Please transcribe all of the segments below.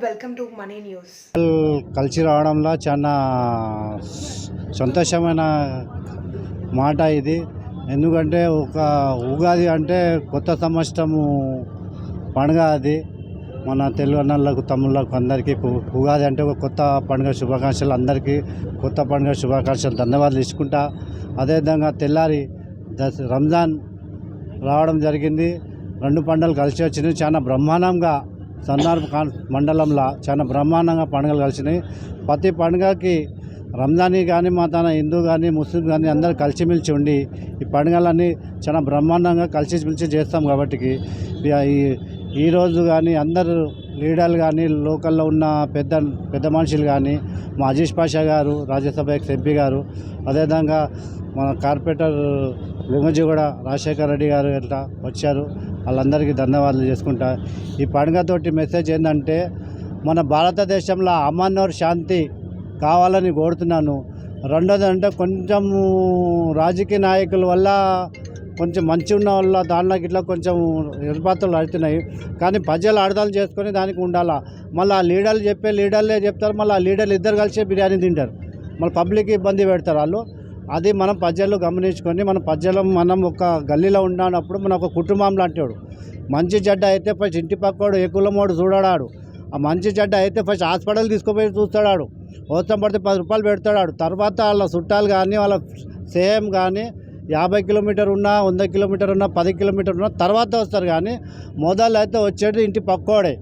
Welcome to money news. కలిసి రావడంలో చాలా సంతోషమైన మాట ఇది. ఎందుకంటే ఒక ఉగాది అంటే కొత్త సంవత్సరము పండుగ అది. మన తెలుగు అన్నలకు తమ్ముళ్ళకు అందరికీ ఉగాది అంటే ఒక కొత్త పండుగ శుభాకాంక్షలు అందరికీ కొత్త పండుగ శుభాకాంక్షలు ధన్యవాదాలు ఇచ్చుకుంటా. అదేవిధంగా తెల్లారి దశ రంజాన్ రావడం జరిగింది. రెండు పండుగలు కలిసి వచ్చినాయి చాలా బ్రహ్మాండంగా సందర్భ కాన్ మండలంలో చాలా బ్రహ్మాండంగా పండుగలు కలిసినాయి. ప్రతి పండుగకి రంజానీ కానీ మా తన హిందూ కానీ ముస్లిం కానీ అందరూ కలిసిమెలిసి ఉండి ఈ పండుగలన్నీ చాలా బ్రహ్మాండంగా కలిసిమెలిసి చేస్తాం కాబట్టి ఇక ఈ ఈరోజు కానీ అందరు లీడర్లు కానీ లోకల్లో ఉన్న పెద్ద పెద్ద మనుషులు కానీ మా అజీష్ పాషా గారు రాజ్యసభ ఎంపీ గారు అదేవిధంగా మన కార్పొరేటర్ లింగజీగూడ రాజశేఖర రెడ్డి గారు ఇట్లా వచ్చారు. వాళ్ళందరికీ ధన్యవాదాలు చేసుకుంటా. ఈ పండుగతోటి మెసేజ్ ఏంటంటే మన భారతదేశంలో అమన్నోర్ శాంతి కావాలని కోరుతున్నాను. రెండోది అంటే కొంచెం రాజకీయ నాయకుల వల్ల కొంచెం మంచి ఉన్న వల్ల దాంట్లోకి ఇట్లా కొంచెం ఏర్పాట్లు అడుతున్నాయి కానీ ప్రజలు అర్థాలు చేసుకొని దానికి ఉండాలా? మళ్ళీ ఆ లీడర్లు చెప్పే లీడర్లే చెప్తారు మళ్ళీ ఆ లీడర్లు ఇద్దరు కలిసి బిర్యానీ తింటారు. మళ్ళీ పబ్లిక్ ఇబ్బంది పెడతారు వాళ్ళు. అది మనం ప్రజలు గమనించుకొని మన పద్యాలు మనం ఒక గల్లీలో ఉన్నప్పుడు మన ఒక కుటుంబం లాంటివాడు మంచి చెడ్డ అయితే ఫస్ట్ ఇంటి పక్కోడు ఏ కులమోడు చూడడాడు. ఆ మంచి చెడ్డ అయితే ఫస్ట్ హాస్పిటల్ తీసుకుపోయి చూస్తాడాడు. అవసరం పడితే పది రూపాయలు పెడతాడాడు. తర్వాత వాళ్ళ చుట్టాలు కానీ వాళ్ళ సేమ్ కానీ యాభై కిలోమీటర్ ఉన్నా వంద కిలోమీటర్ ఉన్నా పది కిలోమీటర్ ఉన్నా తర్వాత వస్తారు కానీ మొదలు అయితే వచ్చేది ఇంటి పక్కోడే.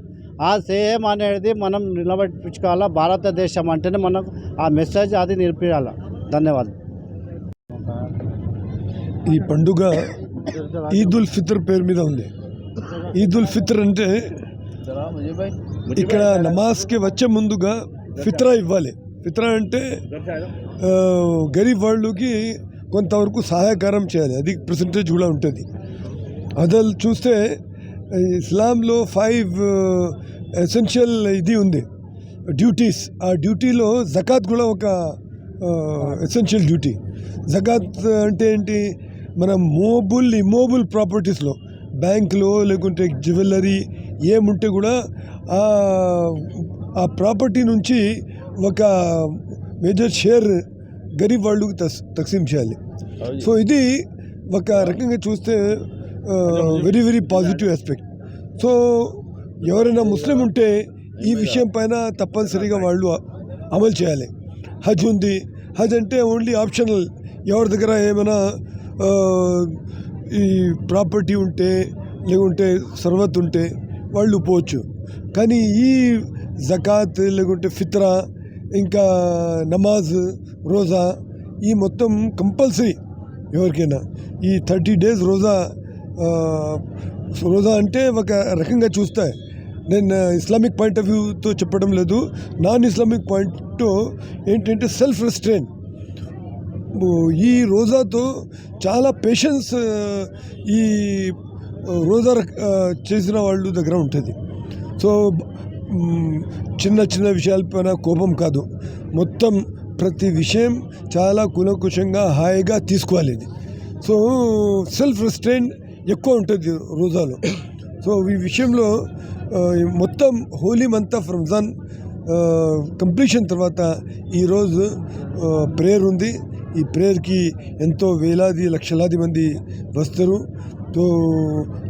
ఆ సేమ్ అనేది మనం నిలబెట్టుకోవాలా భారతదేశం అంటేనే మనం ఆ మెసేజ్ అది నేర్పించాలి ధన్యవాదాలు. ఈ పండుగ ఈద్ ఉల్ ఫిత్ర్ పేరు మీద ఉంది. ఈద్ ఉల్ ఫిత్ర్ అంటే ఇక్కడ నమాజ్కి వచ్చే ముందుగా ఫిత్రా ఇవ్వాలి. ఫిత్రా అంటే గరీబ్ వాళ్ళకి కొంతవరకు సహాయకారం చేయాలి. అది పర్సంటేజ్ కూడా ఉంటుంది. అదలు చూస్తే ఇస్లాంలో ఫైవ్ ఎసెన్షియల్ ఇది ఉంది. డ్యూటీస్ ఆ డ్యూటీలో జకాత్ కూడా ఒక ఎసెన్షియల్ డ్యూటీ జకాత్ అంటే ఏంటి? మన మోబుల్ ఇమోబుల్ ప్రాపర్టీస్లో బ్యాంక్లో లేకుంటే జ్యువెలరీ ఏముంటే కూడా ఆ ప్రాపర్టీ నుంచి ఒక మేజర్ షేర్ గరీబ్ వాళ్ళకి తస్ తక్సీం చేయాలి. సో ఇది ఒక రకంగా చూస్తే very very positive aspect so ఎవరైనా ముస్లిం ఉంటే ఈ విషయం పైన తప్పనిసరిగా వాళ్ళు అమలు చేయాలి. హజ్ ఉంది అదంటే ఓన్లీ ఆప్షనల్ ఎవరి దగ్గర ఏమైనా ఈ ప్రాపర్టీ ఉంటే లేకుంటే సర్వత్ ఉంటే వాళ్ళు పోవచ్చు. కానీ ఈ జకాత్ లేకుంటే ఫిత్రా ఇంకా నమాజ్ రోజా ఈ మొత్తం కంపల్సరీ ఎవరికైనా. ఈ థర్టీ డేస్ రోజా రోజా అంటే ఒక రకంగా చూస్తే నేను ఇస్లామిక్ పాయింట్ ఆఫ్ వ్యూతో చెప్పడం లేదు. నాన్ ఇస్లామిక్ పాయింట్ ఏంటంటే సెల్ఫ్ రెస్ట్రెయిన్ ఈ రోజాతో చాలా పేషెన్స్ ఈ రోజా చేసిన వాళ్ళు దగ్గర ఉంటుంది. సో చిన్న చిన్న విషయాలపైన కోపం కాదు. మొత్తం ప్రతి విషయం చాలా కులకుశంగా హాయిగా తీసుకోవాలి. ఇది సో సెల్ఫ్ రెస్ట్రెయిన్ ఎక్కువ ఉంటుంది రోజాలో. సో ఈ విషయంలో మొత్తం holy month of Ramzan completion తర్వాత ఈరోజు ప్రేయర్ ఉంది. ఈ ప్రేయర్కి ఎంతో వేలాది లక్షలాది మంది వస్తారు. సో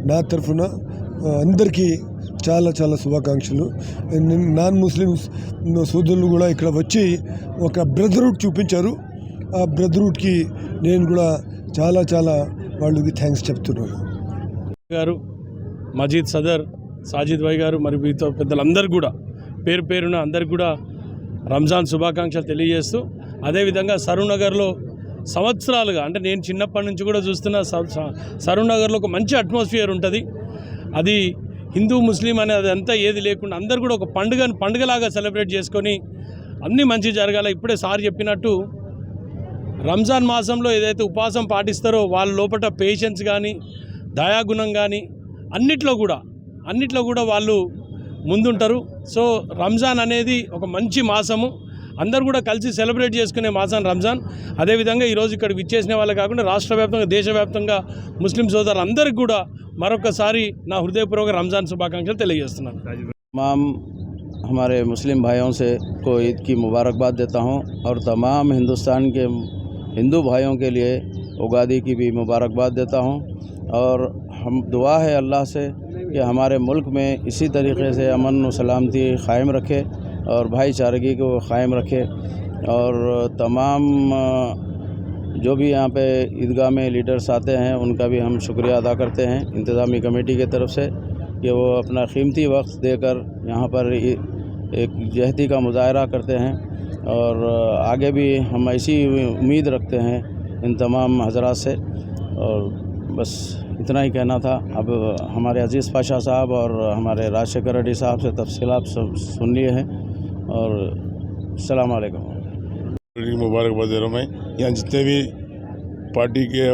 నా తరఫున అందరికీ చాలా చాలా శుభాకాంక్షలు. నేను నాన్ ముస్లిమ్స్ సోదరులు కూడా ఇక్కడ వచ్చి ఒక బ్రదర్హుడ్ చూపించారు. ఆ బ్రదర్హుడ్కి నేను కూడా చాలా చాలా వాళ్ళకి థ్యాంక్స్ చెప్తున్నాను. గారు మజీద్ సదర్ సాజిద్ భాయ్ గారు మరి మీతో పెద్దలందరూ కూడా పేరు పేరున అందరికి కూడా రంజాన్ శుభాకాంక్షలు తెలియజేస్తూ అదేవిధంగా సరూనగర్లో సంవత్సరాలుగా అంటే నేను చిన్నప్పటి నుంచి కూడా చూస్తున్న స- స- సరూనగర్లో ఒక మంచి అట్మాస్ఫియర్ ఉంటుంది. అది హిందూ ముస్లిం అనేది అదంతా ఏది లేకుండా అందరు కూడా ఒక పండుగను పండుగలాగా సెలబ్రేట్ చేసుకొని అన్నీ మంచి జరగాల. ఇప్పుడే సార్ చెప్పినట్టు రంజాన్ మాసంలో ఏదైతే ఉపవాసం పాటిస్తారో వాళ్ళ లోపల పేషెన్స్ కానీ దయాగుణం కానీ اینٹ اینٹ و سو رمزانس کل سے سیلبرٹ جیسے رمزان ادے یہ چیزیں والے کا رشتہ دشوت مسلیم سہوار کی مرک ساری ہردک رمزان شوبا کامکل تمام ہمارے مسلیم بھائیوں سے کو عید کی مبارکباد دیتا ہوں اور تمام ہندوستان کے ہندو بھائیوں کے لیے اگادی کی بھی مبارکباد دیتا ہوں اور ہم دعا ہے اللہ سے کہ ہمارے ملک میں اسی طریقے سے امن و سلامتی قائم رکھے اور بھائی چارگی کو قائم رکھے اور تمام جو بھی یہاں پہ عیدگاہ میں لیڈرس آتے ہیں، ان کا بھی ہم شکریہ ادا کرتے ہیں انتظامی کمیٹی کی طرف سے کہ وہ اپنا قیمتی وقت دے کر یہاں پر ایک جہتی کا مظاہرہ کرتے ہیں اور آگے بھی ہم ایسی امید رکھتے ہیں ان تمام حضرات سے اور بس اتنا ہی کہنا تھا۔ اب ہمارے عزیز پاشا صاحب اور ہمارے راج شیکر ریڈی صاحب سے تفصیلات سن لیے ہیں۔ اور السلام علیکم۔ مبارکباد دے رہا ہوں میں۔ یہاں جتنے بھی پارٹی کے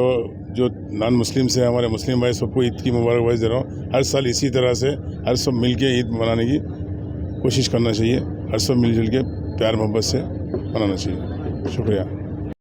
جو نان مسلم سے ہمارے مسلم بھائی سب کو عید کی مبارکباد دے رہا ہوں۔ ہر سال اسی طرح سے ہر سب مل کے عید منانے کی کوشش کرنا چاہیے۔ ہر سب مل جل کے پیار محبت سے منانا چاہیے۔ شکریہ۔